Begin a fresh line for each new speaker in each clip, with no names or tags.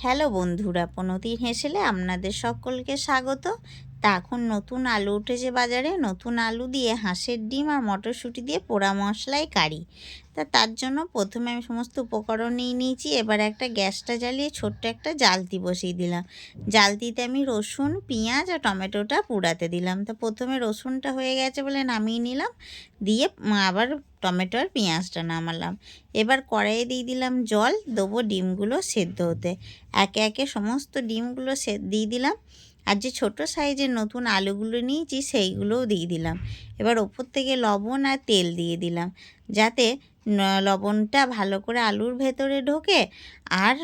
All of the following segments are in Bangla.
হ্যালো বন্ধুরা পনতির হেসেলে আপনাদের সকলকে স্বাগত। তা এখন নতুন আলু উঠেছে বাজারে, নতুন আলু দিয়ে হাঁসের ডিম আর মটরশুঁটি দিয়ে পোড়া মশলায় কারি। তা তার জন্য প্রথমে আমি সমস্ত উপকরণ নিয়ে নিয়েছি, এবার একটা গ্যাসটা জ্বালিয়ে ছোট্ট একটা জালতি বসিয়ে দিলাম। জালতিতে আমি রসুন, পেঁয়াজ আর টমেটোটা পুড়াতে দিলাম। তা প্রথমে রসুনটা হয়ে গেছে বলে নামিয়ে নিলাম, দিয়ে আবার টমেটো আর পেঁয়াজটা নামালাম। এবার কড়াইয়ে দিয়ে দিলাম জল, দেবো ডিমগুলো সেদ্ধ হতে। একে একে সমস্ত ডিমগুলো সে, দিয়ে দিলাম। আর যে ছোটো সাইজের নতুন আলুগুলো নিয়েছি সেইগুলোও দিয়ে দিলাম। এবার ওপর থেকে লবণ আর তেল দিয়ে দিলাম, যাতে লবণটা ভালো করে আলুর ভেতরে ঢোকে আর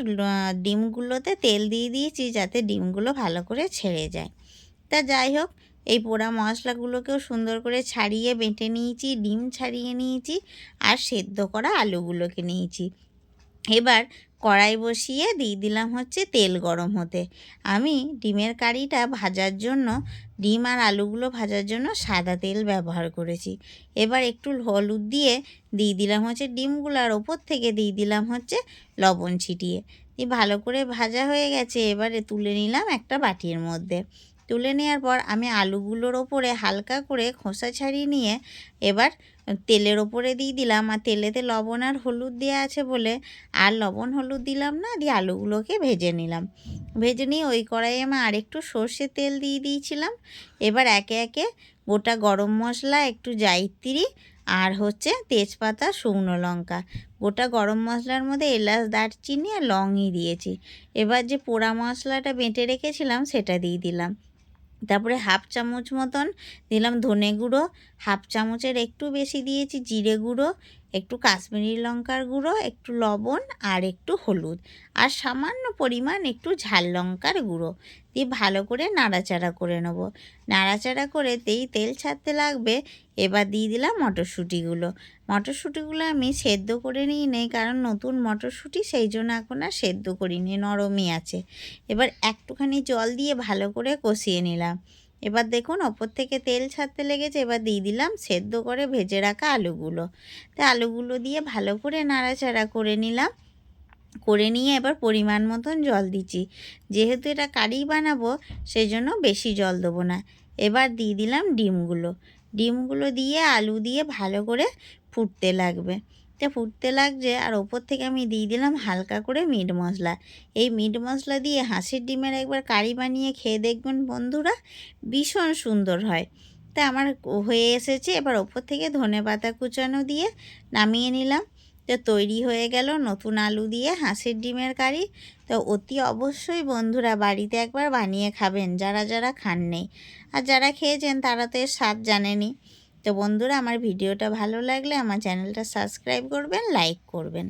ডিমগুলোতে তেল দিয়ে দিয়েছি যাতে ডিমগুলো ভালো করে ছেড়ে যায়। তা যাই হোক, এই পোড়া মশলাগুলোকেও সুন্দর করে ছাড়িয়ে বেটে নিয়েছি, ডিম ছাড়িয়ে নিয়েছি আর সেদ্ধ করা আলুগুলোকে নিয়েছি। এবার কড়াই বসিয়ে দিয়ে দিলাম হচ্ছে তেল গরম হতে। আমি ডিমের কারিটা ভাজার জন্য, ডিম আর আলুগুলো ভাজার জন্য সাদা তেল ব্যবহার করেছি। এবার একটু হলুদ দিয়ে দিয়ে দিলাম হচ্ছে ডিমগুলো আর ওপর থেকে দিয়ে দিলাম হচ্ছে লবণ ছিটিয়ে। দিয়ে ভালো করে ভাজা হয়ে গেছে, এবারে তুলে নিলাম একটা বাটির মধ্যে। তুলে নেওয়ার পর আমি আলুগুলোর ওপরে হালকা করে খোসা ছাড়িয়ে নিয়ে এবার তেলের ওপরে দিয়ে দিলাম। আর তেলেতে লবণ আর হলুদ দেওয়া আছে বলে আর লবণ হলুদ দিলাম না, দিয়ে আলুগুলোকে ভেজে নিলাম। ভেজে নিয়ে ওই কড়াইয়ে আমি আরেকটু সর্ষে তেল দিয়ে দিয়েছিলাম। এবার একে একে গোটা গরম মশলা, একটু জাইত্রি আর হচ্ছে তেজপাতা, শুকনো লঙ্কা। গোটা গরম মশলার মধ্যে এলাচ, দারচিনি আর লংই দিয়েছি। এবার যে পোড়া মশলাটা বেঁটে রেখেছিলাম সেটা দিয়ে দিলাম। তারপরে হাফ চামচ মতন দিলাম ধনে গুঁড়ো, হাফ চামচের একটু বেশি দিয়েছি জিরে গুঁড়ো, একটু কাশ্মীরি লঙ্কার গুঁড়ো, একটু লবণ আর একটু হলুদ। আর সামান্য পরিমাণ একটু ঝাল লঙ্কার গুঁড়ো। দিয়ে ভালো করে নাড়াচাড়া করে নেব। নাড়াচাড়া করে তেই তেল ছাড়তে লাগবে, এবার দিয়ে দিলাম মটরশুঁটিগুলো। মটরশুঁটিগুলো আমি সেদ্ধ করে নিই নেই কারণ নতুন মটরশুঁটি সেই জন্য এখন আর সেদ্ধ করিনি, নরমই আছে। এবার একটুখানি জল দিয়ে ভালো করে কষিয়ে নিলাম। এবার দেখুন ওপর থেকে তেল ছাড়তে লেগেছে, এবার দিয়ে দিলাম সেদ্ধ করে ভেজে রাখা আলুগুলো। তো আলুগুলো দিয়ে ভালো করে নাড়াচাড়া করে নিলাম। করে নিয়ে এবার পরিমাণ মতন জল দিচ্ছি। যেহেতু এটা কারি বানাবো সেই জন্য বেশি জল দেবো না। এবার দিয়ে দিলাম ডিমগুলো। ডিমগুলো দিয়ে, আলু দিয়ে ভালো করে ফুটতে লাগবে। তা ফুটতে লাগছে, আর ওপর থেকে আমি দিয়ে দিলাম হালকা করে মিট মশলা। এই মিট মশলা দিয়ে হাঁসের ডিমের একবার কারি বানিয়ে খেয়ে দেখবেন বন্ধুরা, ভীষণ সুন্দর হয়। তা আমার হয়ে এসেছে, এবার ওপর থেকে ধনে পাতা কুচানো দিয়ে নামিয়ে নিলাম। তো তৈরি হয়ে গেল নতুন আলু দিয়ে হাঁসের ডিমের কারি। তো অতি অবশ্যই বন্ধুরা বাড়িতে একবার বানিয়ে খাবেন, যারা যারা খান নেই। আর যারা খেয়েছেন তারা তো এর স্বাদ জানেনি তো বন্ধুরা, আমার ভিডিওটা ভালো লাগলে আমার চ্যানেলটা সাবস্ক্রাইব করবেন, লাইক করবেন।